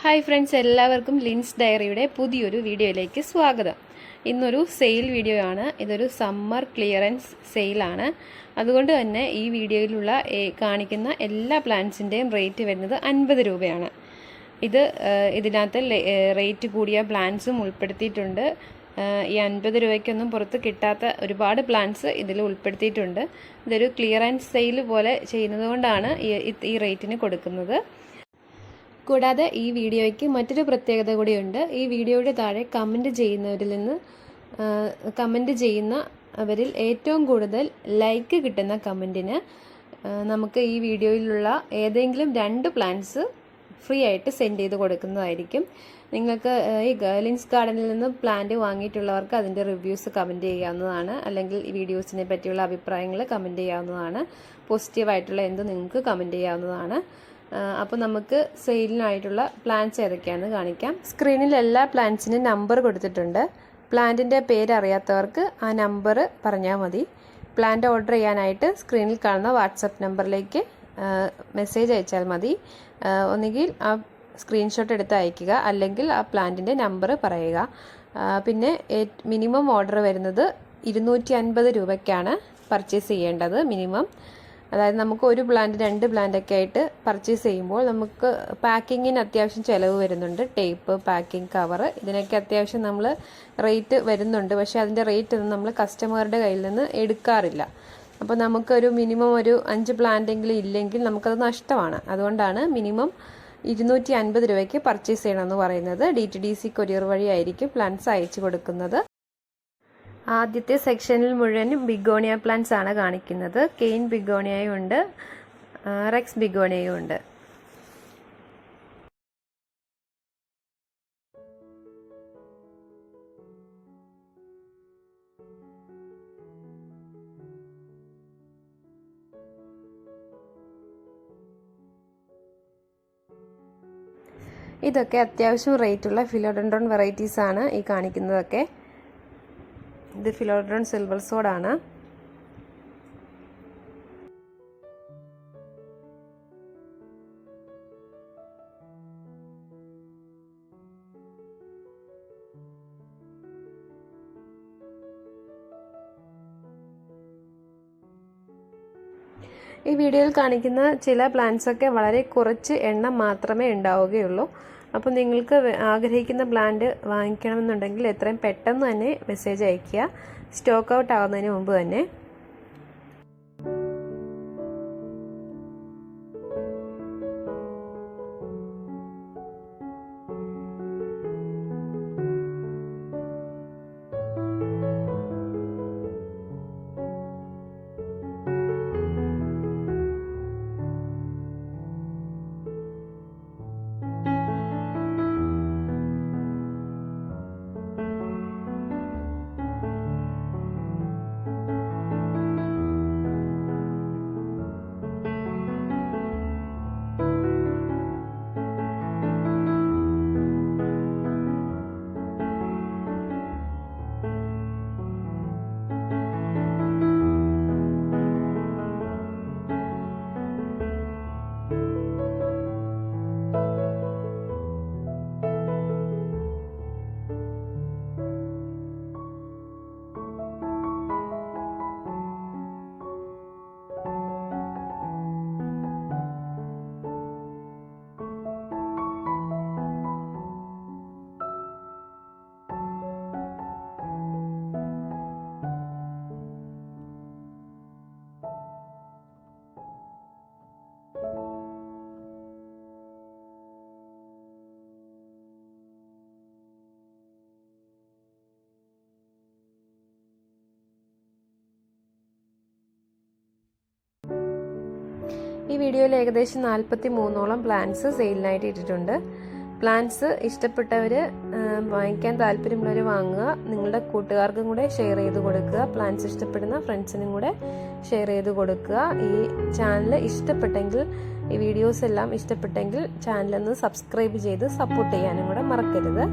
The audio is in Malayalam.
ഹായ് ഫ്രണ്ട്സ് എല്ലാവർക്കും ലിൻസ് ഡയറിയുടെ പുതിയൊരു വീഡിയോയിലേക്ക് സ്വാഗതം. ഇന്നൊരു സെയിൽ വീഡിയോ ആണ് ഇതൊരു സമ്മർ ക്ലിയറൻസ് സെയിലാണ് അതുകൊണ്ട് തന്നെ ഈ വീഡിയോയിലുള്ള കാണിക്കുന്ന എല്ലാ പ്ലാന്റ്സിന്റെയും റേറ്റ് വരുന്നത് അൻപത് രൂപയാണ്. ഇത് ഇതിനകത്ത് റേറ്റ് കൂടിയ പ്ലാന്റ്സും ഉൾപ്പെടുത്തിയിട്ടുണ്ട്. ഈ അൻപത് രൂപയ്ക്കൊന്നും പുറത്ത് കിട്ടാത്ത ഒരുപാട് പ്ലാന്റ്സ് ഇതിൽ ഉൾപ്പെടുത്തിയിട്ടുണ്ട്. ഇതൊരു ക്ലിയറൻസ് സെയിൽ പോലെ ചെയ്യുന്നത് കൊണ്ടാണ് ഈ റേറ്റിന് കൊടുക്കുന്നത്. കൂടാതെ ഈ വീഡിയോയ്ക്ക് മറ്റൊരു പ്രത്യേകത കൂടിയുണ്ട്. ഈ വീഡിയോയുടെ താഴെ കമന്റ് ചെയ്യുന്നവരിൽ നിന്ന് കമന്റ് ചെയ്യുന്ന അവരിൽ ഏറ്റവും കൂടുതൽ ലൈക്ക് കിട്ടുന്ന കമന്റിന് നമുക്ക് ഈ വീഡിയോയിലുള്ള ഏതെങ്കിലും രണ്ട് പ്ലാൻസ് ഫ്രീ ആയിട്ട് സെൻഡ് ചെയ്ത് കൊടുക്കുന്നതായിരിക്കും. നിങ്ങൾക്ക് ഈ ഗേർലിൻസ് ഗാർഡനിൽ നിന്ന് പ്ലാന്റ് വാങ്ങിയിട്ടുള്ളവർക്ക് അതിന്റെ റിവ്യൂസ് കമന്റ് ചെയ്യാവുന്നതാണ്. അല്ലെങ്കിൽ ഈ വീഡിയോസിനെ പറ്റിയുള്ള അഭിപ്രായങ്ങൾ കമന്റ് ചെയ്യാവുന്നതാണ്. പോസിറ്റീവായിട്ടുള്ള എന്ത് നിങ്ങൾക്ക് കമന്റ് ചെയ്യാവുന്നതാണ്. അപ്പോൾ നമുക്ക് സെയിലിനായിട്ടുള്ള പ്ലാന്റ്സ് ഏതൊക്കെയാണെന്ന് കാണിക്കാം. സ്ക്രീനിൽ എല്ലാ പ്ലാന്റ്സിനും നമ്പർ കൊടുത്തിട്ടുണ്ട്. പ്ലാന്റിന്റെ പേര് അറിയാത്തവർക്ക് ആ നമ്പർ പറഞ്ഞാൽ മതി. പ്ലാന്റ് ഓർഡർ ചെയ്യാനായിട്ട് സ്ക്രീനിൽ കാണുന്ന വാട്സപ്പ് നമ്പറിലേക്ക് മെസ്സേജ് അയച്ചാൽ മതി. ഒന്നുകിൽ ആ സ്ക്രീൻഷോട്ട് എടുത്ത് അയക്കുക അല്ലെങ്കിൽ ആ പ്ലാന്റിന്റെ നമ്പർ പറയുക. പിന്നെ മിനിമം ഓർഡർ വരുന്നത് ഇരുന്നൂറ്റി അൻപത് രൂപയ്ക്കാണ് പർച്ചേസ് ചെയ്യേണ്ടത് മിനിമം അതായത് നമുക്ക് ഒരു പ്ലാന്റ് രണ്ട് പ്ലാന്റ് ഒക്കെ ആയിട്ട് പർച്ചേസ് ചെയ്യുമ്പോൾ നമുക്ക് പാക്കിങ്ങിന് അത്യാവശ്യം ചിലവ് വരുന്നുണ്ട്. ടേപ്പ് പാക്കിംഗ് കവർ ഇതിനൊക്കെ അത്യാവശ്യം നമ്മൾ റേറ്റ് വരുന്നുണ്ട്. പക്ഷേ അതിന്റെ റേറ്റ് ഒന്നും നമ്മൾ കസ്റ്റമറുടെ കയ്യിൽ നിന്ന് എടുക്കാറില്ല. അപ്പോൾ നമുക്കൊരു മിനിമം ഒരു അഞ്ച് പ്ലാന്റെങ്കിലും ഇല്ലെങ്കിൽ നമുക്കത് നഷ്ടമാണ്. അതുകൊണ്ടാണ് മിനിമം ഇരുന്നൂറ്റി അൻപത് രൂപയ്ക്ക് പർച്ചേസ് ചെയ്യണമെന്ന് പറയുന്നത്. D T D C courier വഴിയായിരിക്കും പ്ലാന്റ്സ് അയച്ചു കൊടുക്കുന്നത്. ആദ്യത്തെ സെക്ഷനിൽ മുഴുവനും ബിഗോണിയ പ്ലാന്റ്സ് ആണ് കാണിക്കുന്നത്. കെയിൻ ബിഗോണിയയും ഉണ്ട്. റെക്സ് ബിഗോണിയയും ഉണ്ട്. ഇതൊക്കെ അത്യാവശ്യം റേറ്റുള്ള ഫിലോഡൻഡ്രോൺ വെറൈറ്റീസ് ആണ് ഈ കാണിക്കുന്നതൊക്കെ. ഇത് ഫിലോഡ്രോൺ സിൽവർ സോഡാണ്. ഈ വീഡിയോയിൽ കാണിക്കുന്ന ചില പ്ലാന്റ്സൊക്കെ വളരെ കുറച്ച് എണ്ണം മാത്രമേ ഉണ്ടാവുകയുള്ളൂ. അപ്പോൾ നിങ്ങൾക്ക് ആഗ്രഹിക്കുന്ന ബ്ലാൻഡ് വാങ്ങിക്കണമെന്നുണ്ടെങ്കിൽ എത്രയും പെട്ടെന്ന് തന്നെ മെസ്സേജ് അയയ്ക്കുക. സ്റ്റോക്ക് ഔട്ട് ആകുന്നതിന് മുമ്പ് തന്നെ. ഈ വീഡിയോയിൽ ഏകദേശം നാൽപ്പത്തി മൂന്നോളം പ്ലാന്റ്സ് സെയിലിനായിട്ട് ഇട്ടിട്ടുണ്ട് പ്ലാന്റ്സ് ഇഷ്ടപ്പെട്ടവർ വാങ്ങിക്കാൻ താല്പര്യമുള്ളവർ വാങ്ങുക. നിങ്ങളുടെ കൂട്ടുകാർക്കും കൂടെ ഷെയർ ചെയ്ത് കൊടുക്കുക. പ്ലാന്റ്സ് ഇഷ്ടപ്പെടുന്ന ഫ്രണ്ട്സിനും കൂടെ ഷെയർ ചെയ്ത് കൊടുക്കുക. ഈ ചാനൽ ഇഷ്ടപ്പെട്ടെങ്കിൽ ഈ വീഡിയോസ് എല്ലാം ഇഷ്ടപ്പെട്ടെങ്കിൽ ചാനലൊന്ന് സബ്സ്ക്രൈബ് ചെയ്ത് സപ്പോർട്ട് ചെയ്യാനും കൂടെ മറക്കരുത്.